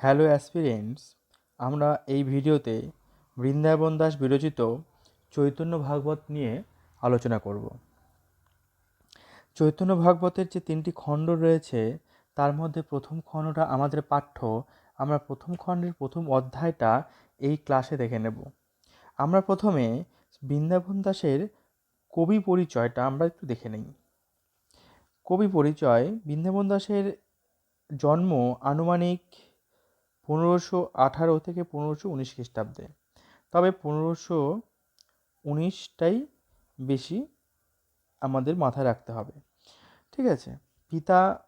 Hello aspirants আমরা এই ভিডিওতে বৃন্দাবন দাস বিরচিত চৈতন্য ভাগবত নিয়ে আলোচনা করব। চৈতন্য ভাগবতের যে তিনটি খণ্ড রয়েছে, তার মধ্যে প্রথম খণ্ডটা আমাদের পাঠ্য, আমরা প্রথম খণ্ডের প্রথম অধ্যায়টা এই ক্লাসে দেখে নেব। আমরা প্রথমে বৃন্দাবন দাসের কবি পরিচয়টা আমরা একটু দেখে নিই। কবি পরিচয়, বৃন্দাবন দাসের জন্ম আনুমানিক পনেরোশো আঠারো থেকে পনেরোশো উনিশ খ্রিস্টাব্দে। তবে পনেরোশো উনিশটাই বেশি আমাদের মাথায় রাখতে হবে। ঠিক আছে? পিতা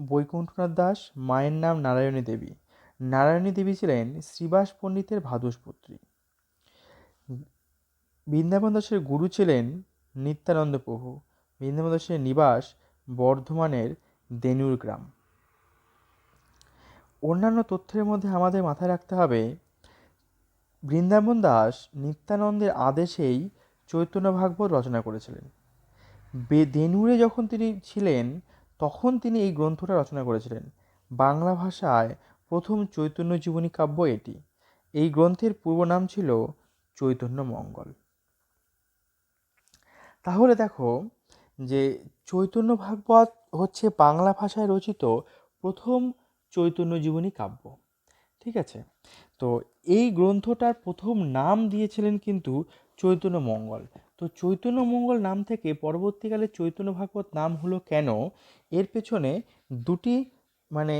বৈকুণ্ঠনাথ দাস, মায়ের নাম নারায়ণী দেবী। নারায়ণী দেবী ছিলেন শ্রীবাস পণ্ডিতের ভাদুষপুত্রী। বৃন্দাবন দাসের গুরু ছিলেন নিত্যানন্দ প্রভু। বৃন্দাবন দাসের নিবাস বর্ধমানের দেনুর গ্রাম। অন্যান্য তথ্যের মধ্যে আমাদের মাথায় রাখতে হবে, বৃন্দাবন দাস নিত্যানন্দের আদেশেই চৈতন্য ভাগবত রচনা করেছিলেন। দেনুরে যখন তিনি ছিলেন, তখন তিনি এই গ্রন্থটা রচনা করেছিলেন। বাংলা ভাষায় প্রথম চৈতন্য জীবনী কাব্য এটি। এই গ্রন্থের পূর্ব নাম ছিল চৈতন্য মঙ্গল। তাহলে দেখো যে চৈতন্য ভাগবত হচ্ছে বাংলা ভাষায় রচিত প্রথম চৈতন্য জীবনী কাব্য। ঠিক আছে? তো এই গ্রন্থটার প্রথম নাম দিয়েছিলেন কিন্তু চৈতন্য মঙ্গল। তো চৈতন্য মঙ্গল নাম থেকে পরবর্তীকালে চৈতন্য ভাগবত নাম হলো কেন? এর পেছনে দুটি মানে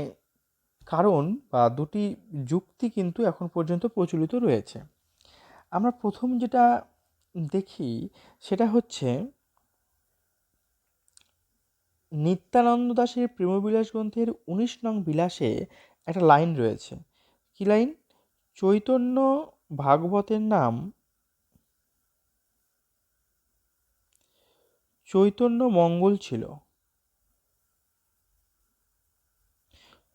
কারণ বা দুটি যুক্তি কিন্তু এখন পর্যন্ত প্রচলিত রয়েছে। আমরা প্রথম যেটা দেখি সেটা হচ্ছে নিত্যানন্দ দাসের প্রেমবিলাস গ্রন্থের উনিশ নং বিলাসে একটা লাইন রয়েছে। কি লাইন? চৈতন্য ভাগবতের নাম চৈতন্য মঙ্গল ছিল।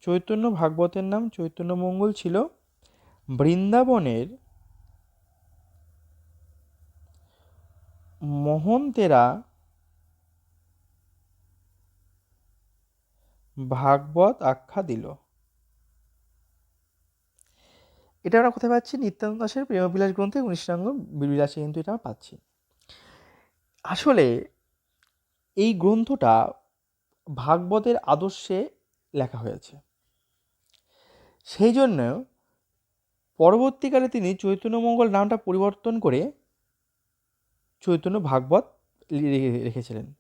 চৈতন্য ভাগবতের নাম চৈতন্য মঙ্গল ছিল। বৃন্দাবনের মহন্তেরা ভাগবত আখ্যা দিল। এটা আমরা কোথায় পাচ্ছি? নিত্যানন্দ দাসের প্রেমবিলাস গ্রন্থে উনিশ নঙ্গ বিলাসে কিন্তু এটা আমরা পাচ্ছি। আসলে এই গ্রন্থটা ভাগবতের আদর্শে লেখা হয়েছে। সেই জন্য পরবর্তীকালে তিনি চৈতন্যমঙ্গল নামটা পরিবর্তন করে চৈতন্য ভাগবত রেখেছিলেন।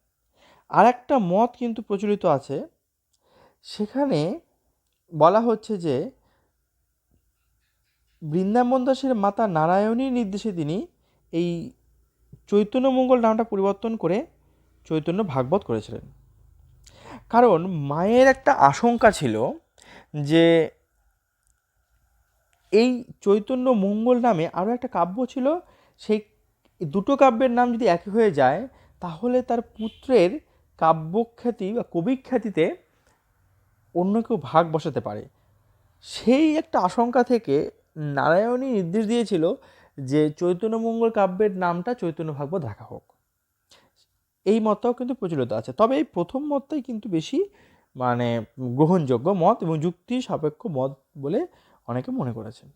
আর একটা মত কিন্তু প্রচলিত আছে সেখানে বলা হচ্ছে যে বৃন্দাবন দাসের মাতা নারায়ণীর নির্দেশে তিনি এই চৈতন্য মঙ্গল নামটা পরিবর্তন করে চৈতন্য ভাগবত করেছিলেন। কারণ মায়ের একটা আশঙ্কা ছিল যে এই চৈতন্য মঙ্গল নামে আরও একটা কাব্য ছিল, সেই দুটো কাব্যের নাম যদি একই হয়ে যায়, তাহলে তার পুত্রের কাব্যখ্যাতি বা কবিখ্যাতিতে অন্য কেউ ভাগ বসাতে পারে। সেই একটা আশঙ্কা থেকে নারায়ণী নির্দেশ দিয়েছিল যে চৈতন্যমঙ্গল কাব্যের নামটা চৈতন্য ভাগবত রাখা হোক। এই মতটাও কিন্তু প্রচলিত আছে। তবে এই প্রথম মতটাই কিন্তু বেশি মানে গ্রহণযোগ্য মত এবং যুক্তি সাপেক্ষ মত বলে অনেকে মনে করেছেন।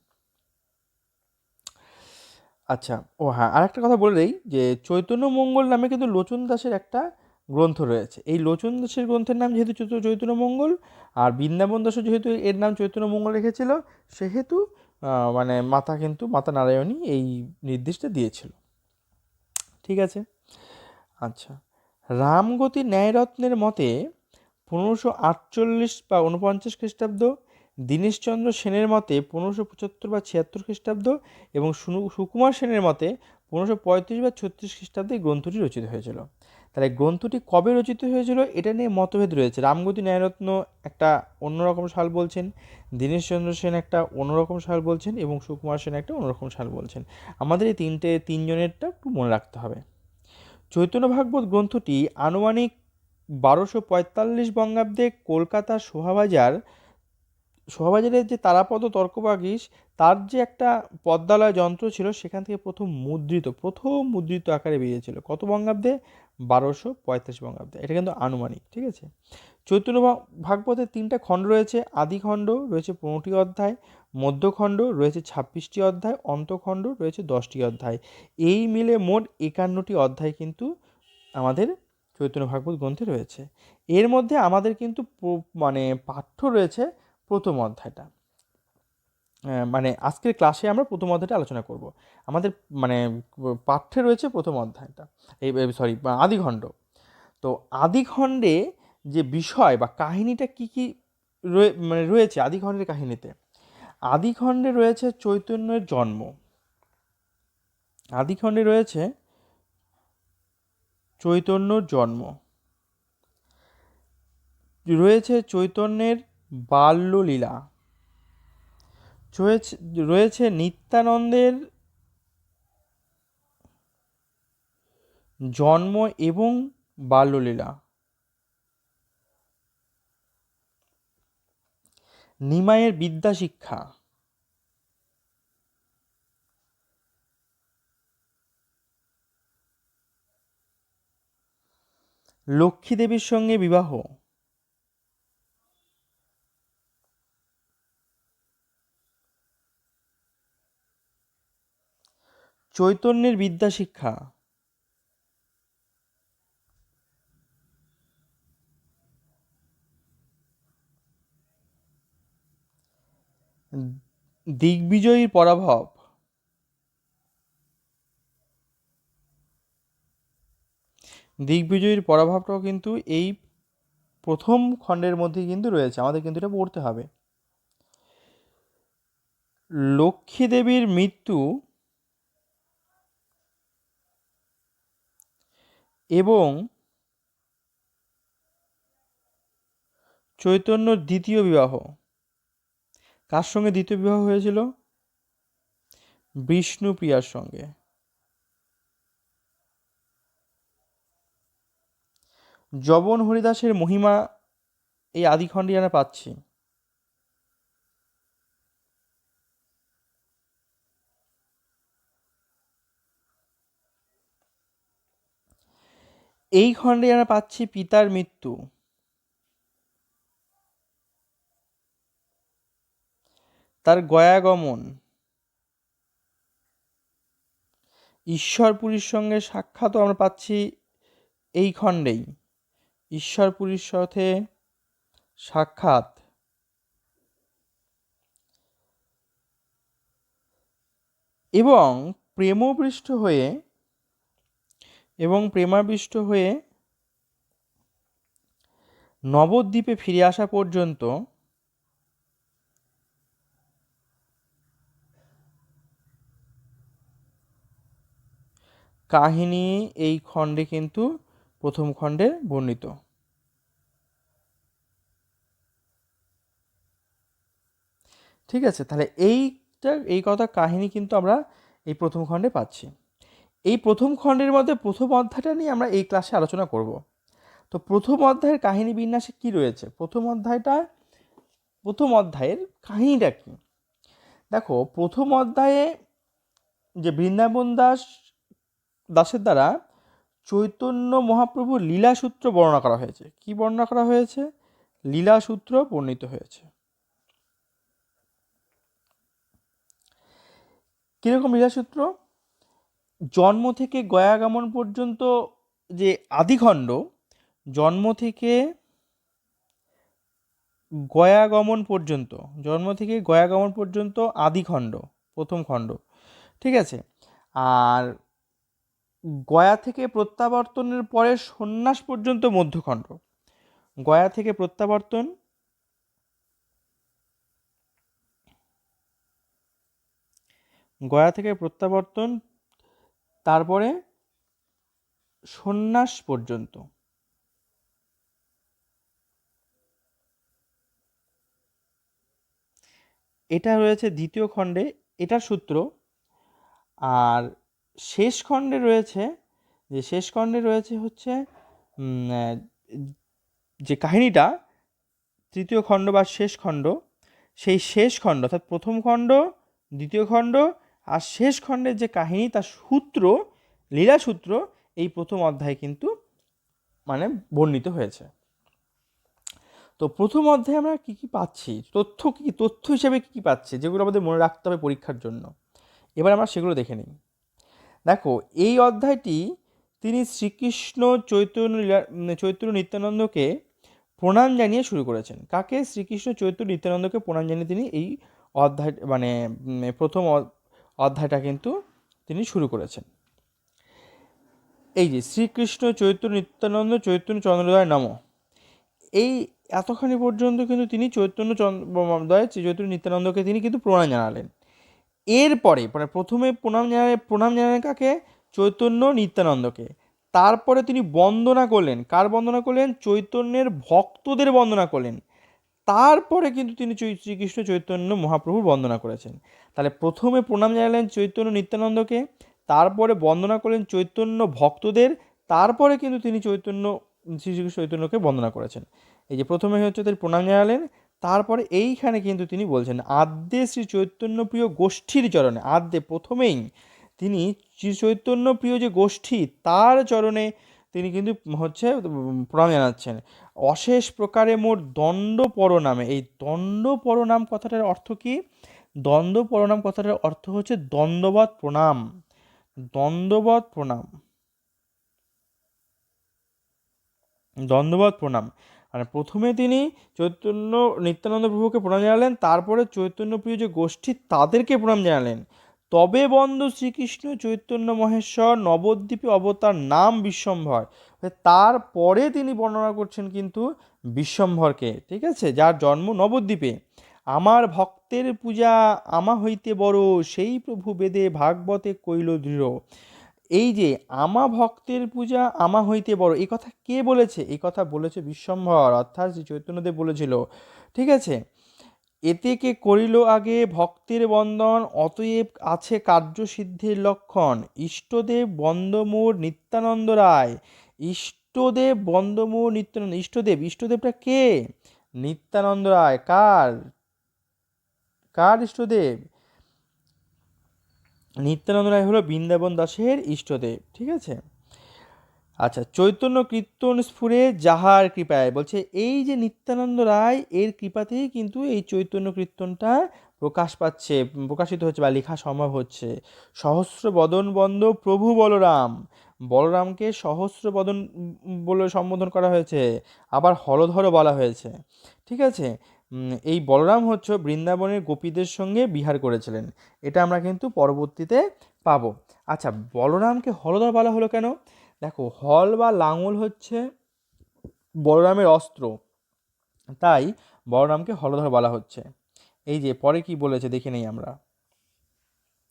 আচ্ছা ও হ্যাঁ আর একটা কথা বলে দিই যে চৈতন্য মঙ্গল নামে কিন্তু লোচন দাসের একটা গ্রন্থ রয়েছে। এই লোচন দাসের গ্রন্থের নাম যেহেতু চৈতন্য মঙ্গল, আর বৃন্দাবন দাসও যেহেতু এর নাম চৈতন্য মঙ্গল রেখেছিল, সেহেতু মানে মাতা কিন্তু মাতা নারায়ণী এই নির্দেশটা দিয়েছিল। ঠিক আছে? আচ্ছা। রামগতি ন্যায়রত্নের মতে পনেরোশো আটচল্লিশ বা উনপঞ্চাশ খ্রিস্টাব্দ, দীনেশচন্দ্র সেনের মতে পনেরোশো পঁচাত্তর বা ছিয়াত্তর খ্রিস্টাব্দ এবং সুকুমার সেনের মতে পনেরোশো পঁয়ত্রিশ বা ছত্রিশ খ্রিস্টাব্দে গ্রন্থটি রচিত হয়েছিল। তাহলে গ্রন্থটি কবে রচিত হয়েছিল এটা নিয়ে মতভেদ রয়েছে। রামগতি ন্যায়রত্ন একটা অন্যরকম সাল বলছেন, দীনেশচন্দ্র সেন একটা অন্যরকম সাল বলছেন এবং সুকুমার সেন একটা অন্যরকম সাল বলছেন। আমাদের এই তিনটে তিনজনেরটা একটু মনে রাখতে হবে। চৈতন্য ভাগবত গ্রন্থটি আনুমানিক বারোশো পঁয়তাল্লিশ বঙ্গাব্দে কলকাতা শোভাবাজার, শোভাবাজারের যে তারাপদ তর্কবাগিস তার যে একটা পদ্মালয় যন্ত্র ছিল, সেখান থেকে প্রথম মুদ্রিত প্রথম মুদ্রিত আকারে বেরিয়েছিল। কত বঙ্গাব্দে? বারোশো পঁয়তাল্লিশ বঙ্গাব্দে। এটা কিন্তু আনুমানিক, ঠিক আছে? চৈতন্য ভা- ভাগবতের তিনটা খণ্ড রয়েছে। আদি খণ্ড রয়েছে পনেরোটি অধ্যায় মধ্যখণ্ড রয়েছে ছাব্বিশটি অধ্যায় অন্তখণ্ড রয়েছে দশটি অধ্যায়। এই মিলে মোট একান্নটি অধ্যায় কিন্তু আমাদের চৈতন্য ভাগবত গ্রন্থে রয়েছে। এর মধ্যে আমাদের কিন্তু মানে পাঠ্য রয়েছে প্রথম অধ্যায়টা। মানে আজকের ক্লাসে আমরা প্রথম অধ্যায়টা আলোচনা করব। আমাদের মানে পাঠ্যে রয়েছে প্রথম অধ্যায়টা। এই সরি আদিখণ্ড। তো আদিখণ্ডে যে বিষয় বা কাহিনীটা কি কি মানে রয়েছে আদিখণ্ডের কাহিনীতে? আদিখণ্ডে রয়েছে চৈতন্যের জন্ম। আদিখণ্ডে রয়েছে চৈতন্যর জন্ম। রয়েছে চৈতন্যের বাল্যলীলা। রয়েছে নিত্যানন্দের জন্ম এবং বাল্যলীলা। নিমাইয়ের বিদ্যা শিক্ষা। লক্ষ্মী দেবীর সঙ্গে বিবাহ। চৈতন্যের বিদ্যা শিক্ষা। দিগ্বিজয়ীর পরাভব। দিগ্বিজয়ীর পরাভবটাও কিন্তু এই প্রথম খণ্ডের মধ্যে কিন্তু রয়েছে, আমাদের কিন্তু এটা পড়তে হবে। লক্ষ্মী দেবীর মৃত্যু এবং চৈতন্যর দ্বিতীয় বিবাহ। কার সঙ্গে দ্বিতীয় বিবাহ হয়েছিল? বিষ্ণুপ্রিয়ার সঙ্গে। জবন হরিদাসের মহিমা এই আদিখণ্ডে আমরা পাচ্ছি। এই খণ্ডে আমরা পাচ্ছি পিতার মৃত্যু। তার গয়াগমন। ঈশ্বরপুরীর সঙ্গে সাক্ষাৎও আমরা পাচ্ছি এই খণ্ডেই। ঈশ্বরপুরীর সাথে সাক্ষাৎ। এবং প্রেমপৃষ্ট হয়ে এবং প্রেমাবিষ্ট হয়ে নবদ্বীপে ফিরে আসা পর্যন্ত কাহিনী এই খণ্ডে কিন্তু প্রথম খণ্ডে বর্ণিত। ঠিক আছে, তাহলে এইটা, এই কথা কাহিনী কিন্তু আমরা এই প্রথম খণ্ডে পাচ্ছি। এই প্রথম খণ্ডের মধ্যে প্রথম অধ্যায়টা নিয়ে আমরা এই ক্লাসে আলোচনা করব। তো প্রথম অধ্যায়ের কাহিনী বিন্যাসে কি রয়েছে? প্রথম অধ্যায়টা, প্রথম অধ্যায়ের কাহিনীটা কি? দেখো, প্রথম অধ্যায়ে যে বৃন্দাবন দাস, দাসের দ্বারা চৈতন্য মহাপ্রভুর লীলাসূত্র বর্ণনা করা হয়েছে। কি বর্ণনা করা হয়েছে? লীলাসূত্র বর্ণিত হয়েছে। কীরকম লীলাসূত্র জন্ম থেকে গয়াগমন পর্যন্ত যে আদিখণ্ড জন্ম থেকে গয়াগমন পর্যন্ত, জন্ম থেকে গয়াগমন পর্যন্ত আদিখণ্ড প্রথম খণ্ড, ঠিক আছে? আর গয়া থেকে প্রত্যাবর্তনের পরে সন্ন্যাস পর্যন্ত মধ্যখণ্ড। গয়া থেকে প্রত্যাবর্তন গয়া থেকে প্রত্যাবর্তন তারপরে সন্ন্যাস পর্যন্ত। এটা রয়েছে দ্বিতীয় খণ্ডে এটার সূত্র। আর শেষ খণ্ডে রয়েছে, যে শেষ খণ্ডে রয়েছে হচ্ছে যে কাহিনীটা, তৃতীয় খণ্ড বা শেষ খণ্ড, সেই শেষ খণ্ড, অর্থাৎ প্রথম খণ্ড, দ্বিতীয় খণ্ড আর শেষ খণ্ডের যে কাহিনী, তার সূত্র, লীলা সূত্র, এই প্রথম অধ্যায়ে কিন্তু মানে বর্ণিত হয়েছে। তো প্রথম অধ্যায়ে আমরা কী কী পাচ্ছি? তথ্য কী কী? তথ্য হিসেবে কী কী পাচ্ছি? যেগুলো আমাদের মনে রাখতে হবে পরীক্ষার জন্য। এবার আমরা সেগুলো দেখে নিই। দেখো, এই অধ্যায়টি তিনি শ্রীকৃষ্ণ চৈতন্য চৈতন্য নিত্যানন্দকে প্রণাম জানিয়ে শুরু করেছেন। কাকে? শ্রীকৃষ্ণ চৈতন্য নিত্যানন্দকে প্রণাম জানিয়ে তিনি এই অধ্যায় মানে প্রথম অধ্যায়টা কিন্তু তিনি শুরু করেছেন। এই যে শ্রীকৃষ্ণ চৈতন্য নিত্যানন্দ চৈতন্য চন্দ্রদয় নম। এই এতখানি পর্যন্ত কিন্তু তিনি চৈতন্য চন্দ্রদয়, চৈতন্য নিত্যানন্দকে তিনি কিন্তু প্রণাম জানালেন। এরপরে মানে প্রথমে প্রণাম জানালে, প্রণাম জানালেন কাকে? চৈতন্য নিত্যানন্দকে। তারপরে তিনি বন্দনা করলেন। কার বন্দনা করলেন? চৈতন্যের ভক্তদের বন্দনা করলেন। তারপরে কিন্তু তিনি শ্রীকৃষ্ণ চৈতন্য মহাপ্রভুর বন্দনা করেছেন। তাহলে প্রথমে প্রণাম জানালেন চৈতন্য নিত্যানন্দকে, তারপরে বন্দনা করলেন চৈতন্য ভক্তদের, তারপরে কিন্তু তিনি চৈতন্য, শ্রীকৃষ্ণ চৈতন্যকে বন্দনা করেছেন। এই যে প্রথমে হচ্ছে তিনি প্রণাম জানালেন, তারপরে এইখানে কিন্তু তিনি বলছেন, আদ্যে শ্রী চৈতন্য প্রিয় গোষ্ঠীর চরণে, আদ্যে প্রথমেই তিনি, শ্রী চৈতন্য প্রিয় যে গোষ্ঠী, তার চরণে তিনি কিন্তু হচ্ছে প্রণাম জানাচ্ছেন। অশেষ প্রকারে মোর দণ্ড পরনামে। এই দণ্ড পরনাম কথাটার অর্থ কি? দ্বন্দ্ব পরনাম কথাটার অর্থ হচ্ছে দ্বন্দ্ববাদ প্রণাম। দ্বন্দ্ববাদ প্রণাম। দ্বন্দ্ববাদ প্রণাম। মানে প্রথমে তিনি চৈতন্য নিত্যানন্দ প্রভুকে প্রণাম জানালেন, তারপরে চৈতন্য প্রিয় যে গোষ্ঠী, তাদেরকে প্রণাম জানালেন। তবে বন্ধ শ্রীকৃষ্ণ চৈতন্য মহেশ্বর নবদ্বীপে অবতার নাম বিশ্বম্ভর। তারপরে তিনি বর্ণনা করছেন কিন্তু বিশ্বম্ভরকে, ঠিক আছে? যার জন্ম নবদ্বীপে। আমার ভক্তের পূজা আমা হইতে বড়, সেই প্রভু বেদে ভাগবতে কৈল দৃঢ়। এই যে, আমা ভক্তের পূজা আমা হইতে বড়, এই কথা কে বলেছে? এই কথা বলেছে বিশ্বম্ভর, অর্থাৎ শ্রী চৈতন্যদেব বলেছিল, ঠিক আছে? এতে কে করিল আগে ভক্তের বন্দন, অতএব আছে কার্যসিদ্ধির লক্ষণ। ইষ্টদেব বন্দমূর নিত্যানন্দ রায়। ইষ্টদেব বন্দমূর নিত্যানন্দ, ইষ্টদেব, ইষ্টদেবটা কে? নিত্যানন্দ রায়, কার? কার ইষ্টদেব? নিত্যানন্দ রায় হলো বৃন্দাবন দাসের ইষ্টদেব, ঠিক আছে? আচ্ছা চৈতন্য কীর্তন স্ফুরে যাহার কৃপায়, বলছে, এই যে নিত্যানন্দ রায়, এর কৃপাতেই কিন্তু এই চৈতন্য কীর্তনটা প্রকাশ পাচ্ছে, প্রকাশিত হচ্ছে বা লেখা সম্ভব হচ্ছে। সহস্র বদন বন্ধ প্রভু বলরাম। বলরামকে সহস্র বদন বলে সম্বোধন করা হয়েছে, আবার হলধরও বলা হয়েছে। ঠিক আছে? এই বলরাম হচ্ছে বৃন্দাবনের গোপীদের সঙ্গে বিহার করেছিলেন। এটা আমরা কিন্তু পরবর্তীতে পাবো। আচ্ছা বলরামকে হলধর বলা হলো কেন? দেখো, হল বা লাঙল হচ্ছে বলরামের অস্ত্র। তাই বলরামকে হলধর বলা হচ্ছে। এই যে, পরে কি বলেছে দেখে নেই আমরা।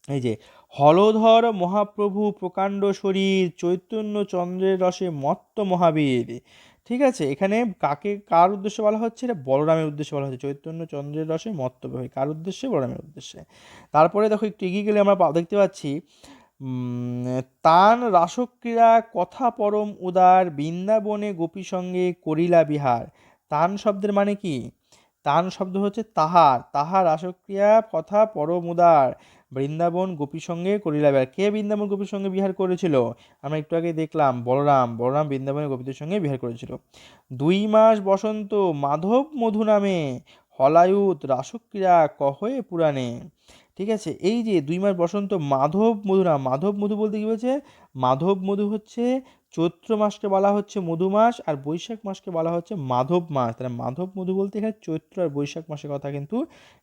এই যে, হলধর মহাপ্রভু প্রকাণ্ড শরীর, চৈতন্য চন্দ্রের রসে মত্ত মহাবীর। ঠিক আছে? এখানে কাকে, কার উদ্দেশ্যে বলা হচ্ছে? এটা বলরামের উদ্দেশ্যে বলা হচ্ছে। চৈতন্য চন্দ্রের রসে মত্তব্যহী কার উদ্দেশ্যে? বলরামের উদ্দেশ্যে। তারপরে দেখো, একটু এগিয়ে গেলে আমরা দেখতে পাচ্ছি তান রাসক্রীড়া কথা পরম উদার, বৃন্দাবনে গোপী সঙ্গে করিলা বিহার। তান শব্দের মানে কি? তান শব্দ হচ্ছে তাহার। তাহার রাসক্রিয়া কথা পরম উদার, বৃন্দাবন গোপীর সঙ্গে করিলা বিহার। কে বৃন্দাবন গোপীর সঙ্গে বিহার করেছিল? আমরা একটু আগে দেখলাম বলরাম। বলরাম বৃন্দাবনে গোপীদের সঙ্গে বিহার করেছিল। দুই মাস বসন্ত মাধব মধু নামে, হলায়ুত রাসক্রিয়া কহয়ে পুরাণে। ঠিক আছে? এই যে দুই মাস বসন্ত মাধব মধু না, মাধব মধু বলতে কী বলছে? মাধব মধু হচ্ছে চৈত্র মাসকে বলা হচ্ছে মধু মাস আর বৈশাখ মাসকে বলা হচ্ছে মাধব মাস। তাহলে মাধব মধু বলতে এখানে চৈত্র আর বৈশাখ মাসের কথা কিন্তু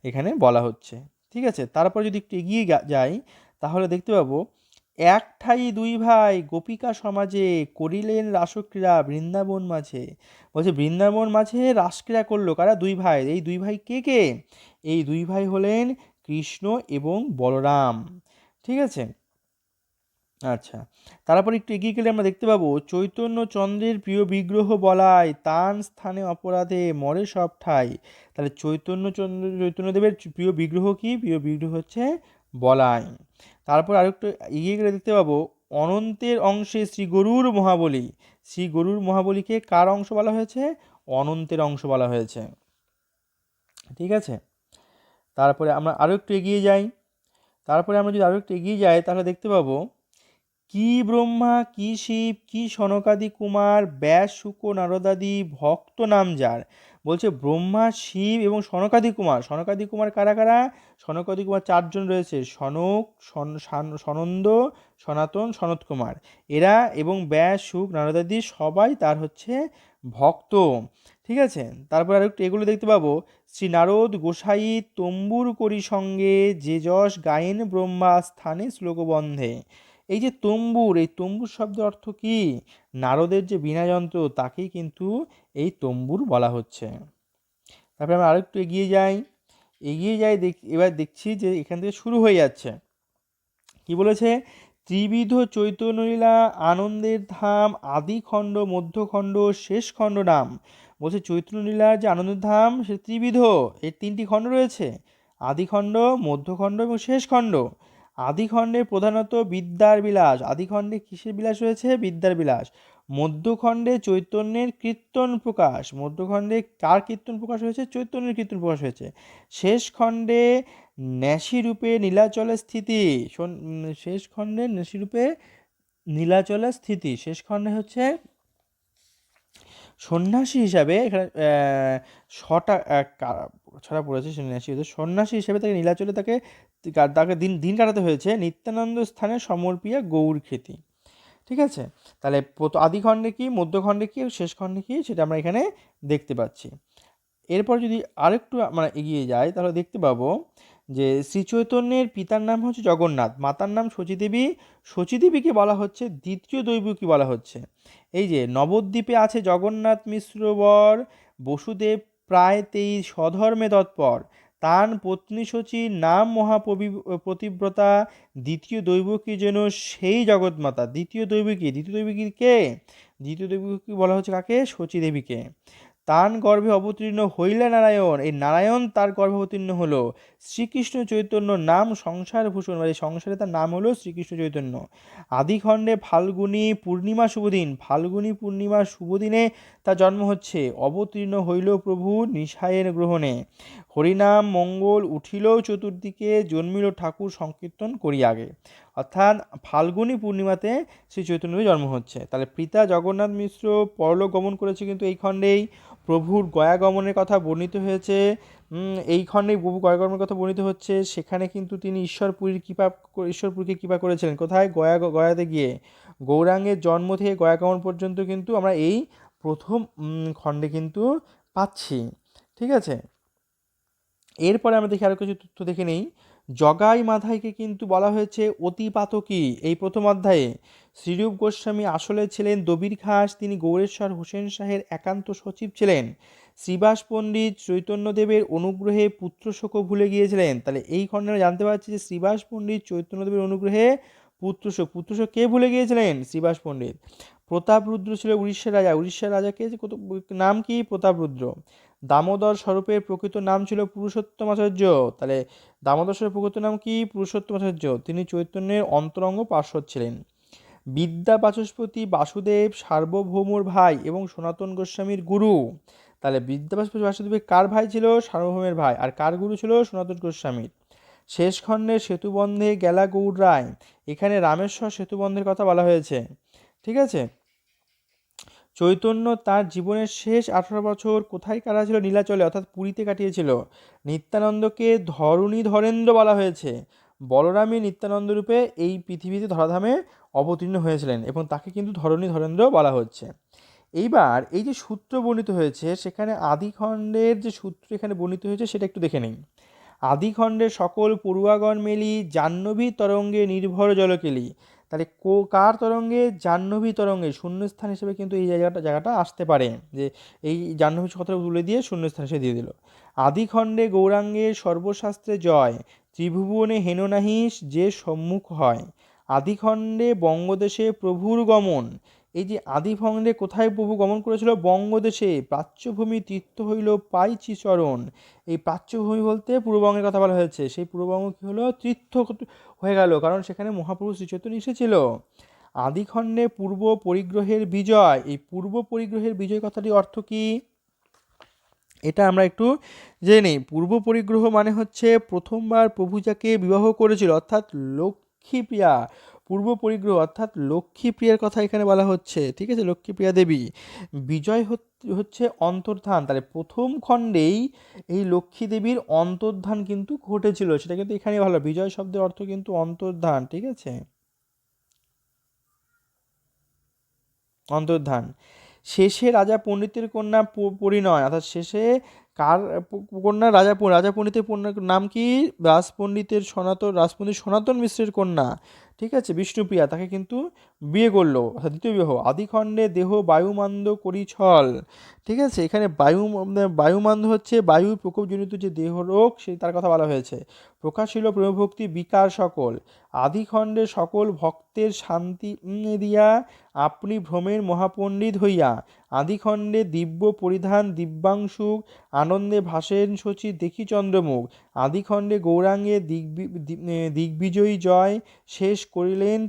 এখানে বলা হচ্ছে। ঠিক আছে? তারপর যদি একটু এগিয়ে যাই, তাহলে দেখতে পাবো। এক ঠাই দুই ভাই গোপিকা সমাজে করিলেন রাসক্রীড়া বৃন্দাবন মাঝে। বলছে, বৃন্দাবন মাঝে রাসক্রীড়া করল কারা? দুই ভাই। এই দুই ভাই কে কে? এই দুই ভাই হলেন কৃষ্ণ এবং বলরাম। ঠিক আছে? আচ্ছা। তারপর একটু এগিয়ে গেলে আমরা দেখতে পাবো, চৈতন্য চন্দ্রের প্রিয় বিগ্রহ বলায় তান স্থানে অপরাধে মরে সব ঠাই। তাহলে চৈতন্য চন্দ্র, চৈতন্যদেবের প্রিয় বিগ্রহ কি? প্রিয় বিগ্রহ হচ্ছে বলাই। তারপর আরেকটু এগিয়ে গেলে দেখতে পাবো, অনন্তের অংশে শ্রী গরুর মহাবলী। শ্রী গরুর মহাবলীকে কার অংশ বলা হয়েছে? অনন্তের অংশ বলা হয়েছে। ঠিক আছে? তারপরে আমরা আরও একটু এগিয়ে যাই। তারপরে আমরা যদি আরও একটু এগিয়ে যাই, তাহলে দেখতে পাবো কি ব্রহ্মা, কি শিব, কি সনকাদি কুমার, ব্যাস শুক নারদাদি, ভক্ত নাম যার? বলছে ব্রহ্মা, শিব এবং সনকাদি কুমার। সনকাদি কুমার কারা কারা? সনকাদি কুমার চারজন রয়েছে, সনক, সন- সনন্দ, সনাতন, সনত কুমার। এরা এবং ব্যাস শুক নারদাদি সবাই তার হচ্ছে ভক্ত। ঠিক আছে? তারপর আর একটু এগুলো দেখতে পাবো। শ্রী নারদ গোসাই তম্বুর করি সঙ্গে যে যশ গায়েন ব্রহ্মা স্থানে শ্লোকবন্ধে। এই যে তম্বুর, এই তম্বুর শব্দের অর্থ কি? নারদের যে বীণা যন্ত্র, তাকেই কিন্তু এই তম্বুর বলা হচ্ছে। তারপরে আমরা আরেকটু এগিয়ে যাই। এগিয়ে যাই দেখ, এবার দেখছি যে এখান থেকে শুরু হয়ে যাচ্ছে। কি বলেছে? ত্রিবিধ চৈতন্যলীলা, আনন্দের ধাম, আদিখণ্ড, মধ্যখণ্ড শেষ খণ্ড নাম। বলছে চৈতন্যলীলার যে আনন্দের ধাম সে ত্রিবিধ। এর তিনটি খণ্ড রয়েছে। আদিখণ্ড, মধ্যখণ্ড এবং শেষ খণ্ড আদিখণ্ডে প্রধানত বিদ্যার বিলাস। আদিখণ্ডে কিসের বিলাস রয়েছে? বিদ্যার বিলাস। মধ্যখণ্ডে চৈতন্যের কীর্তন প্রকাশ। মধ্যখণ্ডে কার কীর্তন প্রকাশ হয়েছে? চৈতন্যের কীর্তন প্রকাশ হয়েছে। শেষ খণ্ডে ন্যাসী রূপে নীলাচলের স্থিতি। শেষ খণ্ডে ন্যাসী রূপে নীলাচলের স্থিতি। শেষ খণ্ডে হচ্ছে সন্ন্যাসী হিসাবে এখানে ছটা ছটা পড়েছে সন্ন্যাসী। সন্ন্যাসী হিসেবে তাকে নীলাচলে তাকে তাকে দিন দিন কাটাতে হয়েছে। নিত্যানন্দ স্থানে সমর্পিয়া গৌর খেতি। ঠিক আছে? তাহলে প্রত- আদিখণ্ডে কি মধ্যখণ্ডে কি শেষ খণ্ডে কি, সেটা আমরা এখানে দেখতে পাচ্ছি। এরপর যদি আরেকটু আমরা এগিয়ে যাই, তাহলে দেখতে পাবো যে শ্রীচৈতন্যের পিতার নাম হচ্ছে জগন্নাথ, মাতার নাম শচীদেবী, শচীদেবীকে বলা হচ্ছে, দ্বিতীয় দৈবকী বলা হচ্ছে। এই যে নবদ্বীপে আছে জগন্নাথ মিশ্র বর বসুদেব প্রায় তেইশ স্বধর্মে তৎপর। তান পত্নী শচীর নাম মহাপবি প্রতিব্রতা, দ্বিতীয় দৈবকী যেন সেই জগৎমাতা। দ্বিতীয় দৈবকী দ্বিতীয় দৈবকী কে? দ্বিতীয় দৈবকী বলা হচ্ছে কাকে? শচী দেবীকে তান গর্ভে অবতীর্ণ হইলে নারায়ণ, এই নারায়ণ তার গর্ভে অবতীর্ণ হলো। শ্রীকৃষ্ণ চৈতন্য নাম সংসার ভূষণ মানে সংসারে তার নাম হলো শ্রীকৃষ্ণ চৈতন্য। আদিখণ্ডে ফাল্গুনী পূর্ণিমা শুভদিন ফাল্গুনী পূর্ণিমা শুভদিনে তার জন্ম হচ্ছে। অবতীর্ণ হইল প্রভু নিশায়ের গ্রহণে। হরিনাম মঙ্গল উঠিল চতুর্দিকে, জন্মিল ঠাকুর সংকীর্তন করি আগে অর্থাৎ ফাল্গুনী পূর্ণিমাতে শ্রী চৈতন্যদেবের জন্ম হচ্ছে। তাহলে পিতা জগন্নাথ মিশ্র পরলোক গমন করেছে কিন্তু এই খণ্ডেই। প্রভুর গয়া গমনের কথা বর্ণিত হয়েছে। এই খণ্ডেই প্রভু গয়া গমনের কথা বর্ণিত হচ্ছে। সেখানে কিন্তু তিনি ঈশ্বরপুরীর কৃপা ঈশ্বরপুরীকে কৃপা করেছিলেন। কোথায়? গয়া গয়াতে গিয়ে। গৌরাঙ্গের জন্ম থেকে গয়া গমন পর্যন্ত কিন্তু আমরা এই প্রথম খণ্ডে কিন্তু পাচ্ছি। ঠিক আছে? এরপরে আমরা দেখি আরও কিছু তথ্য দেখে নেই। জগাই মাধাইকে কিন্তু বলা হয়েছে অতিপাতকী। এই প্রথম অধ্যায়ে শ্রীরূপ গোস্বামী আসলে ছিলেন দবির ঘাস তিনি গৌরেশ্বর হোসেন শাহের একান্ত সচিব ছিলেন। শ্রীবাস পণ্ডিত চৈতন্যদেবের অনুগ্রহে পুত্রশোক ভুলে গিয়েছিলেন। তাহলে এই খণ্ডে জানতে পারছি যে শ্রীবাস পণ্ডিত চৈতন্যদেবের অনুগ্রহে পুত্রশোক পুত্রশোক কে ভুলে গিয়েছিলেন? শ্রীবাস পণ্ডিত। প্রতাপরুদ্র ছিল উড়িষ্যার রাজা। উড়িষ্যার রাজাকে যে কত নাম কি? প্রতাপরুদ্র দামোদর স্বরূপের প্রকৃত নাম ছিল পুরুষোত্তমাচার্য। তাহলে দামোদর স্বরূপের প্রকৃত নাম কি? পুরুষোত্তমাচার্য। তিনি চৈতন্যের অন্তরঙ্গ পার্শ্বদ ছিলেন। বিদ্যা বাচস্পতি বাসুদেব সার্বভৌমর ভাই এবং সনাতন গোস্বামীর গুরু। তাহলে বিদ্যা বাচস্পতি বাসুদেবের কার ভাই ছিল? সার্বভৌমের ভাই। আর কার গুরু ছিল? সনাতন গোস্বামীর। শেষ খণ্ডে সেতুবন্ধে গেলা গৌড় রায়। এখানে রামেশ্বর সেতুবন্ধের কথা বলা হয়েছে। ঠিক আছে? চৈতন্য তার জীবনের শেষ আঠারো বছর কোথায় কাটাছিল নীলাচলে অর্থাৎ পুরীতে কাটিয়েছিল। নিত্যানন্দকে ধরণী ধরেন্দ্র বলা হয়েছে। বলরামী নিত্যানন্দ রূপে এই পৃথিবীতে ধরাধামে অবতীর্ণ হয়েছিলেন এবং তাকে কিন্তু ধরণী ধরেন্দ্র বলা হচ্ছে। এইবার এই যে সূত্র বর্ণিত হয়েছে, সেখানে আদিখণ্ডের যে সূত্র এখানে বর্ণিত হয়েছে, সেটা একটু দেখে নিই। আদিখণ্ডের সকল পড়ুয়াগণ মেলি জাহ্নবী তরঙ্গে নির্ভর জলকেলি। তাহলে কো কার তরঙ্গে? জাহ্নবী তরঙ্গে। শূন্যস্থান হিসেবে কিন্তু এই জায়গাটা জায়গাটা আসতে পারে। যে এই জাহ্নবী কথাটা তুলে দিয়ে শূন্যস্থান হিসেবে দিয়ে দিল। আদিখণ্ডে গৌরাঙ্গের সর্বশাস্ত্রে জয়, ত্রিভুবনে হেন নাহিস যে সম্মুখ হয়। আদিখণ্ডে বঙ্গদেশে প্রভুর গমন। এই যে আদিখণ্ডে কোথায় প্রভু গমন করেছিল? বঙ্গদেশে। প্রাচ্যভূমি তীর্থ হইল পাইচি চরণ এই প্রাচ্যভূমি বলতে পূর্ববঙ্গের কথা বলা হয়েছে। সেই পূর্ববঙ্গ কী হলো? তীর্থ হয়ে গেল, কারণ সেখানে মহাপুরুষ শ্রীচৈতন্য এসেছিল। আদিখণ্ডে পূর্ব পরিগ্রহের বিজয়, এই পূর্ব পরিগ্রহের বিজয় কথাটি অর্থ কি? এটা আমরা একটু জেনে নিই। পূর্ব পরিগ্রহ মানে হচ্ছে প্রথমবার প্রভু যাকে বিবাহ করেছিল, অর্থাৎ লক্ষ্মীপ্রিয়া। পূর্ব পরিগ্রহ অর্থাৎ লক্ষ্মীপ্রিয়ার কথা এখানে বলা হচ্ছে, ঠিক আছে? লক্ষ্মীপ্রিয়া দেবী। বিজয় হচ্ছে অন্তর্ধান। তাহলে প্রথম খণ্ডেই এই লক্ষ্মী দেবীর অন্তর্ধান কিন্তু ঘটেছিল। সেটা কিন্তু এখানে ভালো। বিজয় শব্দের অর্থ কিন্তু অন্তর্ধান, ঠিক আছে? অন্তর্ধান। শেষে রাজা পণ্ডিতের কন্যা পরিণয়, অর্থাৎ শেষে কার কন্যা? রাজা রাজা পণ্ডিতের কন্যার নাম কি? রাজপণ্ডিতের সনাতন, রাজপণ্ডিত সনাতন মিশ্রের কন্যা। ঠিক আছে, বিষ্ণুপ্রিয়া তাকে কিন্তু বিয়ে করল, অর্থাৎ দ্বিতীয় বিবাহ। আদিখণ্ডে দেহ বায়ুমান্দ করি ছল। ঠিক আছে, এখানে বায়ু বায়ুমান্দ হচ্ছে বায়ু প্রকোপজনিত যে দেহ রোগ সেই তার কথা বলা হয়েছে। প্রকাশ ছিল প্রেমভক্তি বিকার সকল। আদিখণ্ডে সকল ভক্তের শান্তি দিয়া আপনি ভ্রমের মহাপণ্ডিত হইয়া, আদিখণ্ডে দিব্য পরিধান দিব্যাংশু আনন্দে ভাসেন শচী দেখি চন্দ্রমুখ, আদিখণ্ডে গৌরাঙ্গে দিগ্বি- দিগ্বিজয়ী জয়, শেষ করিলেন,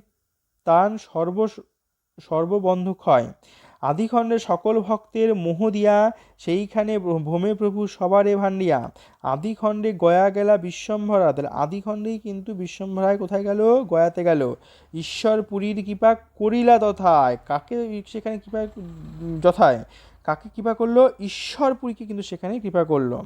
তান সর্ব সর্ববন্ধ ক্ষয় আদিখণ্ডে সকল ভক্তের মোহ দিয়া সেইখানে ভ্রমে প্রভু সবারে ভান্ডিয়া। আদিখণ্ডে গয়া গেলা বিশ্বম্ভরা তাহলে আদিখণ্ডেই কিন্তু বিশ্বম্ভরায় কোথায় গেল? গয়াতে গেল। ঈশ্বর পুরীর কৃপা করিলা তথায়। কাকে সেখানে কৃপা, যথায়? কাকে কৃপা করল? ঈশ্বরপুরীকে কিন্তু সেখানে কৃপা করল।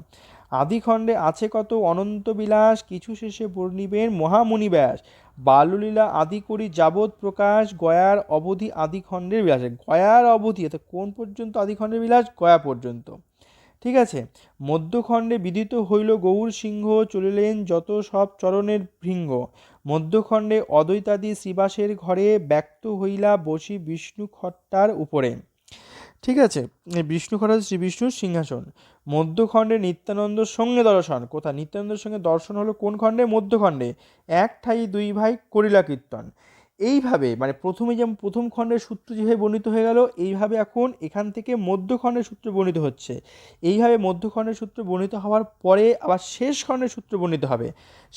আদিখণ্ডে আছে কত অনন্ত বিলাস, কিছু শেষে বর্ণিবেন মহামুনি ব্যাস বাল্যলীলা আদি করি যাবৎ প্রকাশ গয়ার অবধি, আদিখণ্ডের বিলাস। গয়ার অবধি, অর্থাৎ কোন পর্যন্ত আদিখণ্ডের বিলাস? গয়া পর্যন্ত। ঠিক আছে? মধ্যখণ্ডে বিদিত হইল গৌর সিংহ, চলিলেন যত সব চরণের ভৃঙ্গ। মধ্যখণ্ডে অদ্বৈতাদি শ্রীবাসের ঘরে ব্যক্ত হইলা বসি বিষ্ণু খট্টার উপরে। ঠিক আছে? বিষ্ণু খট্টা শ্রী বিষ্ণুর সিংহাসন। মধ্যখণ্ডে নিত্যানন্দর সঙ্গে দর্শন। কোথা নিত্যানন্দের সঙ্গে দর্শন হলো কোন খণ্ডে? মধ্যখণ্ডে। এক ঠাই, দুই ভাই, করিলা কীর্তন। এইভাবে মানে প্রথমে যেমন প্রথম খণ্ডের সূত্র যেভাবে বর্ণিত হয়ে গেল, এইভাবে এখন এখান থেকে মধ্যখণ্ডের সূত্র বর্ণিত হচ্ছে। এইভাবে মধ্যখণ্ডের সূত্র বর্ণিত হওয়ার পরে আবার শেষ খণ্ডের সূত্র বর্ণিত হবে।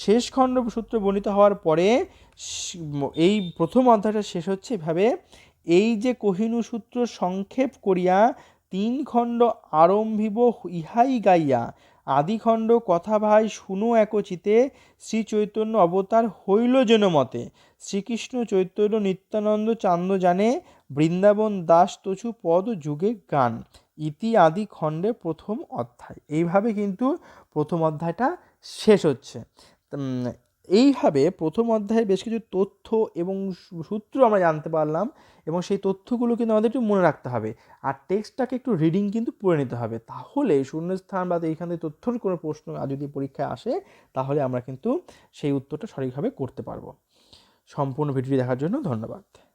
শেষ খণ্ড সূত্র বর্ণিত হওয়ার পরে এই প্রথম অধ্যায়টা শেষ হচ্ছে এভাবে এই যে কহিনু সূত্র সংক্ষেপ করিয়া তিন খণ্ড আরম্ভিব ইহাই গাইয়া আদিখণ্ড কথা ভাই শুনো একচিতে শ্রী চৈতন্য অবতার হইল যেন মতে। শ্রীকৃষ্ণ চৈতন্য নিত্যানন্দ চান্দ জানে, বৃন্দাবন দাস তছু পদ যুগে গান। ইতি আদি খণ্ডে প্রথম অধ্যায়। এইভাবে কিন্তু প্রথম অধ্যায়টা শেষ হচ্ছে। এইভাবে প্রথম অধ্যায়ে বেশ কিছু তথ্য এবং সূত্র আমরা জানতে পারলাম এবং সেই তথ্যগুলো কিন্তু আমাদের একটু মনে রাখতে হবে। আর টেক্সটটাকে একটু রিডিং কিন্তু পড়ে নিতে হবে। তাহলে শূন্যস্থান বা এইখান থেকে তথ্যর কোনো প্রশ্ন যদি পরীক্ষায় আসে, তাহলে আমরা কিন্তু সেই উত্তরটা সঠিকভাবে করতে পারব। সম্পূর্ণ ভিডিওটি দেখার জন্য ধন্যবাদ।